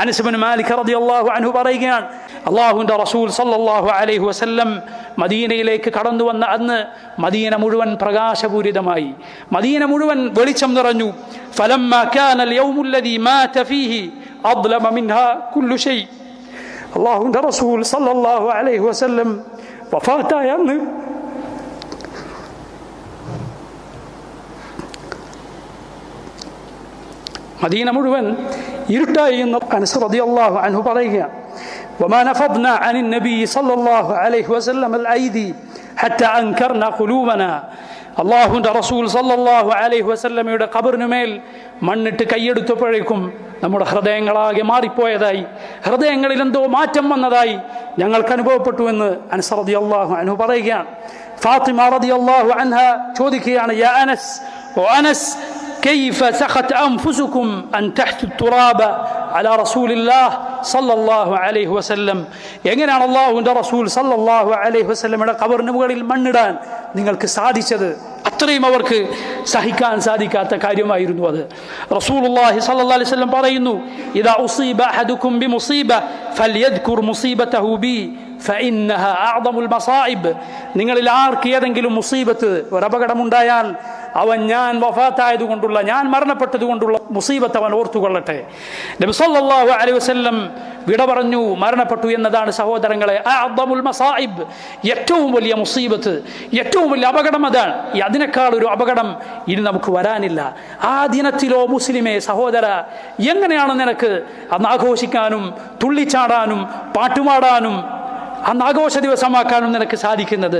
Anas bin Malik റളിയല്ലാഹു അൻഹു പറയുകയാണ് അള്ളാഹുവിൻ്റെ റസൂൽ സല്ലല്ലാഹു അലൈഹി വസല്ലം മദീനയിലേക്ക് കടന്നു വന്ന അന്ന് മദീന മുഴുവൻ പ്രകാശപൂരിതമായി മദീന മുഴുവൻ വെളിച്ചം നിറഞ്ഞു ഫലമ്മ കാനൽ യൗമുല്ലദീ മാത ഫീഹി അദ്ലമ മിൻഹ കുല്ലു ഷൈ അള്ളാഹുവിൻ്റെ റസൂൽ സല്ലല്ലാഹു അലൈഹി വസല്ലം വഫാത്തായ അന്ന് മദീന മുഴുവൻ ഇരുട്ടായി എന്ന് അനസ് റളിയല്ലാഹു അൻഹു പറയുകയാണ് وما نفضنا عن النبي صلى الله عليه وسلم الأيدي حتى أنكرنا قلوبنا അള്ളാഹുവിൻ്റെ റസൂൽ സല്ലല്ലാഹു അലൈഹി വസല്ലമയുടെ ഖബറിന് മേൽ മണ്ണിട്ട് കൈയെടുത്തപ്പോഴേക്കും നമ്മുടെ ഹൃദയങ്ങളാകെ മാറിപ്പോയതായി ഹൃദയങ്ങളിൽ എന്തോ മാറ്റം വന്നതായി ഞങ്ങൾക്ക് അനുഭവപ്പെട്ടു എന്ന് അനസ് റളിയല്ലാഹു അൻഹു പറയുകയാണ് ഫാത്തിമ റളിയല്ലാഹു അൻഹ ചോദിക്കുകയാണ് യാ അനസ് ഓ അനസ് كيف سخت أنفسكم أن تحتوا التراب على رسول الله صلى الله عليه وسلم എങ്ങനെയാണ് അള്ളാഹുവിൻ്റെ റസൂൽ സല്ലല്ലാഹു അലൈഹി വസല്ലമയുടെ ഖബറിന് മുകളിൽ മണ്ണിടാൻ നിങ്ങൾക്ക് സാധിച്ചത് അത്രയും അവർക്ക് സഹിക്കാൻ സാധിക്കാത്ത കാര്യമായിരുന്നു അത് റസൂലുള്ളാഹി സല്ലല്ലാഹു അലൈഹി വസല്ലം പറയുന്നു ഇദാ ഉസീബ അഹദുക്കും ബിമുസീബ ഫൽയദ്കുർ മുസീബതഹു ബി ഫഇന്നഹ അഅദമുൽ മസായിബ് നിങ്ങളിൽ ആർക്ക് ഏതെങ്കിലും മുസീബത്ത് ഒരു അപകടമുണ്ടായാൽ അവൻ ഞാൻ വഫാത്തായത് കൊണ്ടുള്ള ഞാൻ മരണപ്പെട്ടത് കൊണ്ടുള്ള മുസീബത്ത് അവൻ ഓർത്തുകൊള്ളട്ടെ. നബി സല്ലല്ലാഹു അലൈഹി വസല്ലം വിട പറഞ്ഞു മരണപ്പെട്ടു എന്നതാണ് സഹോദരങ്ങളെ അബ്ദമുൽ മസാഹിബ് ഏറ്റവും വലിയ മുസീബത്ത് ഏറ്റവും വലിയ അപകടം അതാണ്. അതിനേക്കാൾ ഒരു അപകടം ഇനി നമുക്ക് വരാനില്ല. ആ ദിനത്തിലോ മുസ്ലിമേ സഹോദര എങ്ങനെയാണ് നിനക്ക് അന്ന് ആഘോഷിക്കാനും തുള്ളിച്ചാടാനും പാട്ടുപാടാനും അന്ന് ആഘോഷ ദിവസമാക്കാനും നിനക്ക് സാധിക്കുന്നത്?